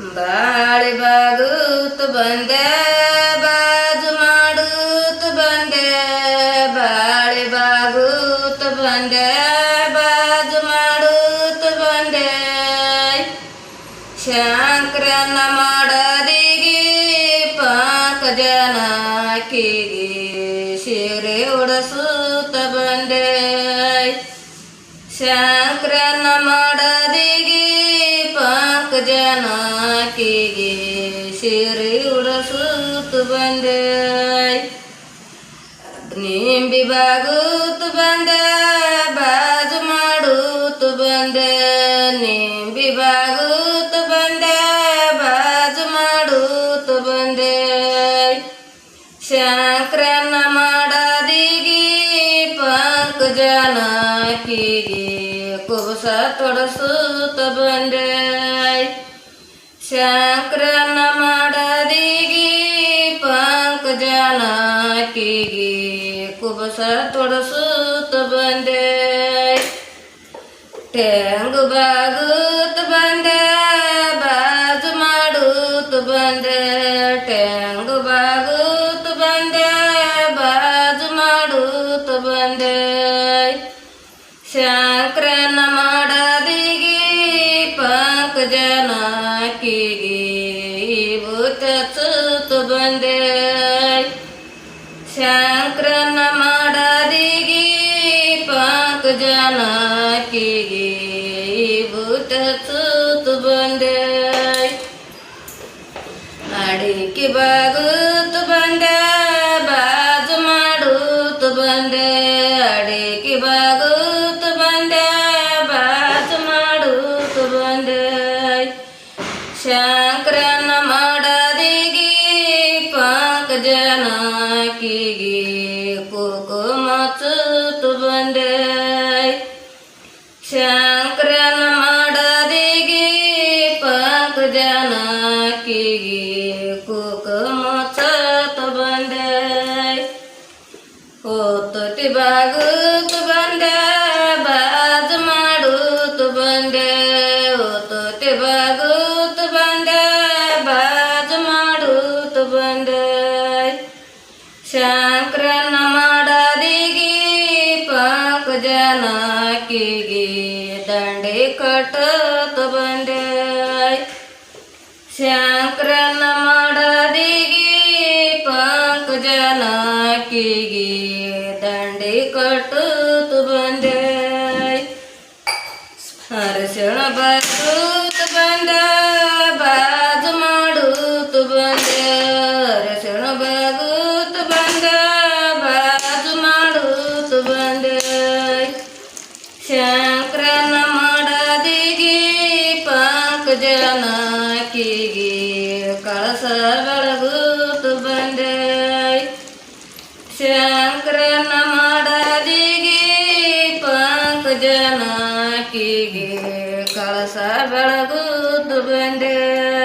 ಬಾಳಿ ಬಾಗುತ್ತ ಬಂದೆ, ಬಾಜು ಮಾಡೂತ್ ಬಂದೆ, ಬಾಳಿ ಬಾಗುತ್ತ ಬಂದೆ, ಬಾಜು ಮಾಡೂತ್ ಬಂದೆ. ಶಂಕರನ ಮಾಡದಿಗಿ, ಪಾಕ ಜನಕಿಗಿ ಸೀರೆ ಉಡಸುತ್ತ ಬಂದೆ. ಶಂಕರನ ಪಾಕ ಸಿರಿ ಉಡಸುತ್ತ ಬಂದೆ. ನಿಂಬಿ ಬಾಗುತ್ತ ಬಂದೆ, ಬಾಜು ಮಾಡುತ್ತ ಬಂದೆ. ನಿಂಬಿ ಬಾಗುತ್ತ ಬಂದೆ, ಬಾಜು ಮಾಡುತ್ತ ಬಂದೆ. ಶಂಕರನ ಮಾಡದಿಗಿ, ಪಂಕ ಜನಕಿಗೆ ಕುಬಸ ತೊಡಸುತ್ತ ಬಂದೆ. ಶಂಕರನ ಮಾಡದಿಗಿ ಪಂಕ ಜನಕಿಗಿ ಕುಬಸ ತೊಡಸುತ್ತ ಬಂದೆ. ಟ್ಯಾಂಗು ಬಾಗುತ್ತ ಬಂದೆ, ಬಾಜು ಮಾಡುತ್ತ ಬಂದೆ. ಟ್ಯಾಂಗು ಬಾಗುತ್ತ ಬಂದೆ, ಬಾಜು ಮಾಡುತ್ತ ಬಂದೆ. ಶಂಕರನ ಮಾಡದಿಗಿ ಪಂಕ ಜನಕಿಗಿ ಭೂತ ಸುತ್ತ ಬಂದೆ. ಶಂಕರನ ಮಾಡದಿಗಿ, ಪಾಕ ಜನಕಿಗೆ ಭೂತ ಸುತ್ತ ಬಂದೆ. ಅಡಿಕೆ ಬಾಗುತ್ತ ಬಂದೆ, ಬಾಜು ಮಾಡುತ್ತ ಬಂದೆ. ಅಡಿಕೆ ಬಾಗುತ್ತ ಬಂದೆ, ಬಾಜು ಮಾಡುತ್ತ ಬಂದೆ. ಶಂಕರನ ಜನಕಿಗಿ ಕುಕುಮ ಸುತ್ತ ಬಂದೆ. ಶಂಕರನ ಮಾಡದಿಗಿ ಪಾಕ ಜನಕಿಗಿ ಕುಕುಮ ಸುತ್ತ ಬಂದೆ. ಹೊತ್ತೊಟ್ಟಿ ಬಾಗುತ್ತ ಬಂದೆ, ಬಾಜು ಮಾಡು ಬಂದೆ. ಹೊತ್ತೊಟ್ಟಿ ಬಾಗುತ್ತ ಬಂದೆ, ಬಾಜು ಮಾಡುತ್ತ ಬಂದೆ. ಜನಕಿಗಿ ದಂಡೆ ಕಟ್ಟ ಬಂದೆ. ಶಂಕರನ ಮಾಡದಿಗೆ ಪಂಕ ಜನಕಿಗೆ ದಂಡೆ ಕಟ್ಟುತ್ತ ಬಂದೆ. ಅರಸಣ ಬರುತ್ತ ಬಂದ, ಬಾಜು ಮಾಡುತ್ತ ಬಂದೆ. ಅರಸಣ ಬಗುತ್ತ ಬಂದೆ. ಜನಕಿಗಿ ಕಳಸ ಬೆಳಗುತ್ತ ಬಂದೆ. ಶಂಕರನ ಮಾಡದಿಗಿ ಜನ ಜನಕಿಗಿ ಕಳಸ ಬೆಳಗುತ್ತ ಬಂದೆ.